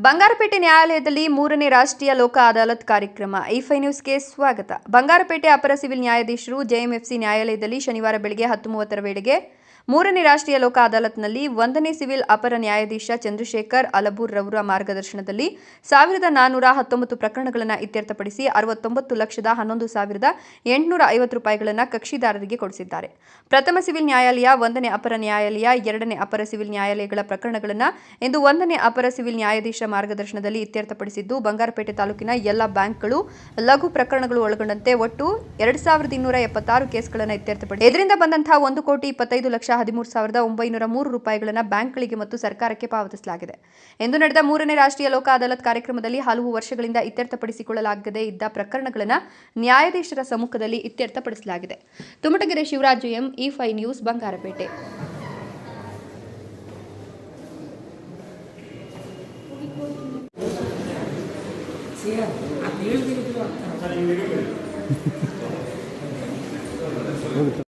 ಬಂಗಾರಪೇಟೆ ನ್ಯಾಯಾಲಯದಲ್ಲಿ ಮೂರನೇ ರಾಷ್ಟ್ರೀಯ ಲೋಕ ಅದಾಲತ್ ಕಾರ್ಯಕ್ರಮ. ಐಫೈ ನ್ಯೂಸ್ಗೆ ಸ್ವಾಗತ. ಬಂಗಾರಪೇಟೆ ಅಪರ ಸಿವಿಲ್ ನ್ಯಾಯಾಧೀಶರು ಜೆಎಂಎಫ್ಸಿ ನ್ಯಾಯಾಲಯದಲ್ಲಿ ಶನಿವಾರ ಬೆಳಗ್ಗೆ ಹತ್ತು ಮೂವತ್ತರ ವೇಳೆಗೆ ಮೂರನೇ ರಾಷ್ಟ್ರೀಯ ಲೋಕ ಅದಾಲತ್ನಲ್ಲಿ ಒಂದನೇ ಸಿವಿಲ್ ಅಪರ ನ್ಯಾಯಾಧೀಶ ಚಂದ್ರಶೇಖರ್ ಅಲಬೂರ್ ರವರ ಮಾರ್ಗದರ್ಶನದಲ್ಲಿ ಸಾವಿರದ ನಾನ್ನೂರ ಹತ್ತೊಂಬತ್ತು ಪ್ರಕರಣಗಳನ್ನು ಇತ್ಯರ್ಥಪಡಿಸಿ ಅರವತ್ತೊಂಬತ್ತು ಲಕ್ಷದ ಹನ್ನೊಂದು ಸಾವಿರದ ಎಂಟುನೂರ ಐವತ್ತು ರೂಪಾಯಿಗಳನ್ನು ಕಕ್ಷಿದಾರರಿಗೆ ಕೊಡಿಸಿದ್ದಾರೆ. ಪ್ರಥಮ ಸಿವಿಲ್ ನ್ಯಾಯಾಲಯ, ಒಂದನೇ ಅಪರ ನ್ಯಾಯಾಲಯ, ಎರಡನೇ ಅಪರ ಸಿವಿಲ್ ನ್ಯಾಯಾಲಯಗಳ ಪ್ರಕರಣಗಳನ್ನು ಇಂದು ಒಂದನೇ ಅಪರ ಸಿವಿಲ್ ನ್ಯಾಯಾಧೀಶ ಮಾರ್ಗದರ್ಶನದಲ್ಲಿ ಇತ್ಯರ್ಥಪಡಿಸಿದ್ದು, ಬಂಗಾರಪೇಟೆ ತಾಲೂಕಿನ ಎಲ್ಲ ಬ್ಯಾಂಕ್ಗಳು ಲಘು ಪ್ರಕರಣಗಳು ಒಳಗೊಂಡಂತೆ ಒಟ್ಟು ಎರಡು ಸಾವಿರದ ಇನ್ನೂರ ಎಪ್ಪತ್ತಾರು ಕೇಸ್ಗಳನ್ನು ಇತ್ಯರ್ಥಪಡಿಸಿದೆ ಇದರಿಂದ ಬಂದಂತಹ ಒಂದು ಕೋಟಿ ಇಪ್ಪತ್ತೈದು ಲಕ್ಷ ಹದಿಮೂರು ಸಾವಿರದ ಒಂಬೈನೂರ ಮೂರು ರೂಪಾಯಿಗಳನ್ನು ಬ್ಯಾಂಕ್ಗಳಿಗೆ ಮತ್ತು ಸರ್ಕಾರಕ್ಕೆ ಪಾವತಿಸಲಾಗಿದೆ. ಎಂದು ನಡೆದ ಮೂರನೇ ರಾಷ್ಟ್ರೀಯ ಲೋಕ ಅದಾಲತ್ ಕಾರ್ಯಕ್ರಮದಲ್ಲಿ ಹಲವು ವರ್ಷಗಳಿಂದ ಇತ್ಯರ್ಥಪಡಿಸಿಕೊಳ್ಳಲಾಗದೇ ಇದ್ದ ಪ್ರಕರಣಗಳನ್ನು ನ್ಯಾಯಾಧೀಶರ ಸಮ್ಮುಖದಲ್ಲಿ ಇತ್ಯರ್ಥಪಡಿಸಲಾಗಿದೆ. ತುಮಟಗೆರೆ ಶಿವರಾಜ್ ಎಂ, ಇ ಫೈ ನ್ಯೂಸ್, ಬಂಗಾರಪೇಟೆ. ಅದು